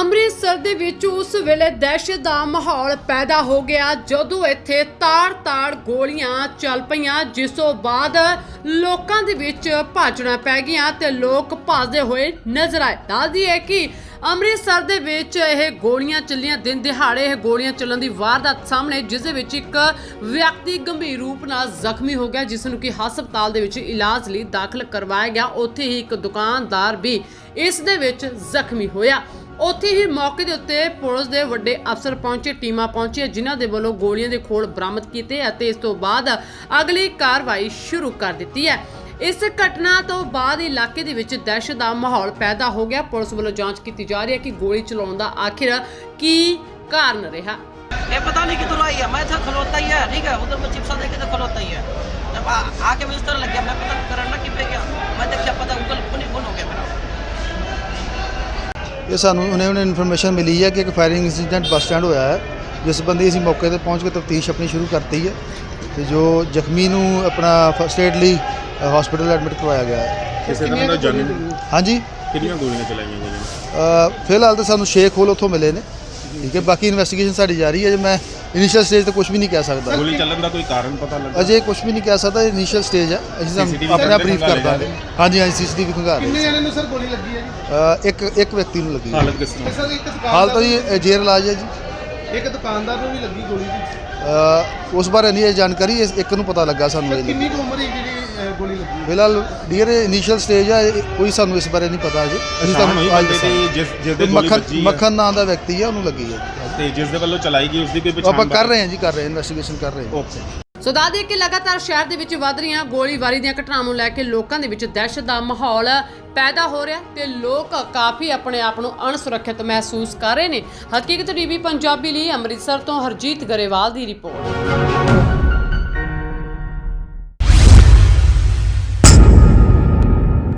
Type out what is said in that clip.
ਅੰਮ੍ਰਿਤਸਰ ਦੇ ਵਿੱਚ ਉਸ ਵੇਲੇ ਦਹਿਸ਼ਤ ਦਾ ਮਾਹੌਲ ਪੈਦਾ ਹੋ ਗਿਆ ਜਦੋਂ ਇੱਥੇ ਤਾੜ-ਤਾੜ ਗੋਲੀਆਂ ਚੱਲ ਪਈਆਂ, ਜਿਸ ਤੋਂ ਬਾਅਦ ਲੋਕਾਂ ਦੇ ਵਿੱਚ ਭਾਜਣਾ ਪੈ ਗਈਆਂ ਤੇ ਲੋਕ ਭਾਜਦੇ ਹੋਏ ਨਜ਼ਰ ਆਏ। ਦੱਸਦੀ ਹੈ ਕਿ ਅੰਮ੍ਰਿਤਸਰ ਦੇ ਵਿੱਚ ਇਹ ਗੋਲੀਆਂ ਚੱਲੀਆਂ, ਦਿਨ ਦਿਹਾੜੇ ਇਹ ਗੋਲੀਆਂ ਚੱਲਣ ਦੀ ਵਾਰਦਾਤ ਸਾਹਮਣੇ, ਜਿਸ ਦੇ ਵਿੱਚ ਇੱਕ ਵਿਅਕਤੀ ਗੰਭੀਰ ਰੂਪ ਨਾਲ ਜ਼ਖਮੀ ਹੋ ਗਿਆ, ਜਿਸ ਨੂੰ ਕਿ ਹਸਪਤਾਲ ਦੇ ਵਿੱਚ ਇਲਾਜ ਲਈ ਦਾਖਲ ਕਰਵਾਇਆ ਗਿਆ। ਉੱਥੇ ਹੀ ਇੱਕ ਦੁਕਾਨਦਾਰ ਵੀ ਇਸ ਦੇ ਵਿੱਚ ਜ਼ਖਮੀ ਹੋਇਆ। ਉੱਥੇ ਹੀ ਮੌਕੇ ਦੇ ਉੱਤੇ ਪੁਲਿਸ ਦੇ ਵੱਡੇ ਅਫਸਰ ਪਹੁੰਚੇ, ਟੀਮਾਂ ਪਹੁੰਚੀਆਂ, ਜਿਨ੍ਹਾਂ ਦੇ ਵੱਲੋਂ ਗੋਲੀਆਂ ਦੇ ਖੋਲ ਬਰਾਮਦ ਕੀਤੇ ਅਤੇ ਇਸ ਤੋਂ ਬਾਅਦ ਅਗਲੀ ਕਾਰਵਾਈ ਸ਼ੁਰੂ ਕਰ ਦਿੱਤੀ ਹੈ। ਇਸ ਘਟਨਾ ਤੋਂ ਬਾਅਦ ਇਲਾਕੇ ਦੇ ਵਿੱਚ ਦਹਿਸ਼ਤ ਦਾ ਮਾਹੌਲ ਪੈਦਾ ਹੋ ਗਿਆ। ਪੁਲਿਸ ਵੱਲੋਂ ਜਾਂਚ ਕੀਤੀ ਜਾ ਰਹੀ ਹੈ ਕਿ ਗੋਲੀ ਚਲਾਉਣ ਦਾ ਆਖਿਰ ਕੀ ਕਾਰਨ ਰਿਹਾ। ਇਹ ਪਤਾ ਨਹੀਂ ਕਿਦੋਂ ਆਈ ਹੈ ਮੈਂ ਇੱਥੇ ਖਲੋਤਾ ਹੀ ਹੈ ਠੀਕ ਹੈ ਉਧਰ ਮੈਂ ਚਿਪਸਾ ਦੇ ਕੇ ਇਹ ਸਾਨੂੰ ਉਹਨੇ ਉਹਨੇ ਇਨਫੋਰਮੇਸ਼ਨ ਮਿਲੀ ਹੈ ਕਿ ਇੱਕ ਫਾਇਰਿੰਗ ਇਨਸੀਡੈਂਟ ਬੱਸ ਸਟੈਂਡ ਹੋਇਆ ਹੈ ਜਿਸ ਬੰਦੇ ਅਸੀਂ ਮੌਕੇ ਤੇ ਪਹੁੰਚ ਕੇ ਤਫਤੀਸ਼ ਆਪਣੀ ਸ਼ੁਰੂ ਕਰਤੀ ਹੈ ਤੇ ਜੋ ਜ਼ਖਮੀ ਨੂੰ ਆਪਣਾ ਫਸਟ ਏਡ ਲਈ ਹਸਪੀਟਲ ਐਡਮਿਟ ਕਰਵਾਇਆ ਗਿਆ ਹੈ। ਕਿਸੇ ਤਰ੍ਹਾਂ ਦਾ ਜਾਨੀ ਹਾਂਜੀ। ਕਿੰਨੀਆਂ ਗੋਲੀਆਂ ਚਲਾਈਆਂ ਗਈਆਂ ਫਿਲਹਾਲ ਤਾਂ ਸਾਨੂੰ ਸ਼ੇਖ ਹੋਲ ਉੱਥੋਂ ਮਿਲੇ ਨੇ। ਠੀਕ ਹੈ ਬਾਕੀ ਇਨਵੈਸਟੀਗੇਸ਼ਨ ਸਾਡੀ ਜਾਰੀ ਹੈ। ਜੇ ਮੈਂ ਇਨੀਸ਼ੀਅਲ ਸਟੇਜ ਤੇ ਕੁਝ ਵੀ ਨਹੀਂ ਕਹਿ ਸਕਦਾ। ਗੋਲੀ ਚੱਲਣ ਦਾ ਕੋਈ ਕਾਰਨ ਪਤਾ ਲੱਗਾ ਅਜੇ ਕੁਝ ਵੀ ਨਹੀਂ ਕਹਿ ਸਕਦਾ ਇਨੀਸ਼ੀਅਲ ਸਟੇਜ ਹੈ ਅਸੀਂ CCTV ਆਪਣਾ ਬਰੀਫ ਰਹੇ ਕਰ ਦਾਂਗੇ। ਹਾਂਜੀ ਹਾਂਜੀ ਸੀਸੀਟੀਵੀ ਖੰਗਾ ਰਹੇ ਕਿੰਨੇ ਜਣੇ ਨੂੰ ਸਰ ਗੋਲੀ ਲੱਗੀ ਹੈ ਜੀ? ਅ, ਇੱਕ ਇੱਕ ਵਿਅਕਤੀ ਨੂੰ ਲੱਗੀ ਹੈ। ਹਾਲਤ ਕਿਸ ਤਰ੍ਹਾਂ? ਸਰ ਇੱਕ ਹਾਲ ਤਾਂ ਦੁਕਾਨਦਾਰ ਜੀ ਇਹ ਜੇਰ ਇਲਾਜ ਹੈ ਜੀ। ਇੱਕ ਦੁਕਾਨਦਾਰ ਨੂੰ ਵੀ ਲੱਗੀ ਗੋਲੀ ਜੀ। ਅ, ਉਸ ਬਾਰੇ ਨਹੀਂ ਇਹ ਜਾਣਕਾਰੀ ਇਸ ਇੱਕ ਨੂੰ ਪਤਾ ਲੱਗਾ ਸਾਨੂੰ ਇਹ ਕਿੰਨੀ ਕੁ ਉਮਰ ਹੈ ਜਿਹੜੀ ਅਹ, ਗੋਲੀ ਲੱਗੀ ਫਿਲਹਾਲ ਡੀਅਰ ਇਨੀਸ਼ੀਅਲ ਸਟੇਜ ਹੈ ਇਹ- ਕੋਈ ਸਾਨੂੰ ਇਸ ਬਾਰੇ ਨਹੀਂ ਪਤਾ ਅਜੇ। ਅਸੀਂ ਸ਼ਾਮ ਹੋਈ ਤੁਹਾਨੂੰ ਅੱਜ ਬੰਦੇ ਦੀ ਦੱਸਾਂਗੇ ਜਿਸ ਜਿਸ ਦੇ ਤੇ ਗੋਲੀ ਮੱਖਣ ਵੱਜੀ ਹੈ। ਮੱਖਣ ਨਾਂ ਦਾ ਵਿਅਕਤੀ ਹੈ ਉਹਨੂੰ ਲੱਗੀ ਹੈ। ਤੇ ਜਿਸ ਦੇ ਵੱਲੋਂ ਚਲਾਈ ਗਈ ਉਸ ਦੀ ਕੋਈ ਪਛਾਣ ਆਪਾਂ ਕਰ ਰਹੇ ਹਾਂ ਜੀ ਕਰ ਰਹੇ ਹਾਂ ਇਨਵੈਸਟੀਗੇਸ਼ਨ ਕਰ ਰਹੇ ਹਾਂ। ਓਕੇ ਸੋ ਦੱਸ ਦਈਏ ਕਿ ਲਗਾਤਾਰ ਸ਼ਹਿਰ ਦੇ ਵਿੱਚ ਵੱਧ ਰਹੀਆਂ ਗੋਲੀਬਾਰੀ ਦੀਆਂ ਘਟਨਾਵਾਂ ਨੂੰ ਲੈ ਕੇ ਲੋਕਾਂ ਦੇ ਵਿੱਚ ਦਹਿਸ਼ਤ ਦਾ ਮਾਹੌਲ ਪੈਦਾ ਹੋ ਰਿਹਾ ਤੇ ਲੋਕ ਕਾਫੀ ਆਪਣੇ ਆਪ ਨੂੰ ਅਣਸੁਰੱਖਿਅਤ ਮਹਿਸੂਸ ਕਰ ਰਹੇ ਨੇ। ਹਕੀਕਤ ਟੀਵੀ ਪੰਜਾਬੀ ਲਈ ਅੰਮ੍ਰਿਤਸਰ ਤੋਂ ਹਰਜੀਤ ਗਰੇਵਾਲ ਦੀ ਰਿਪੋਰਟ।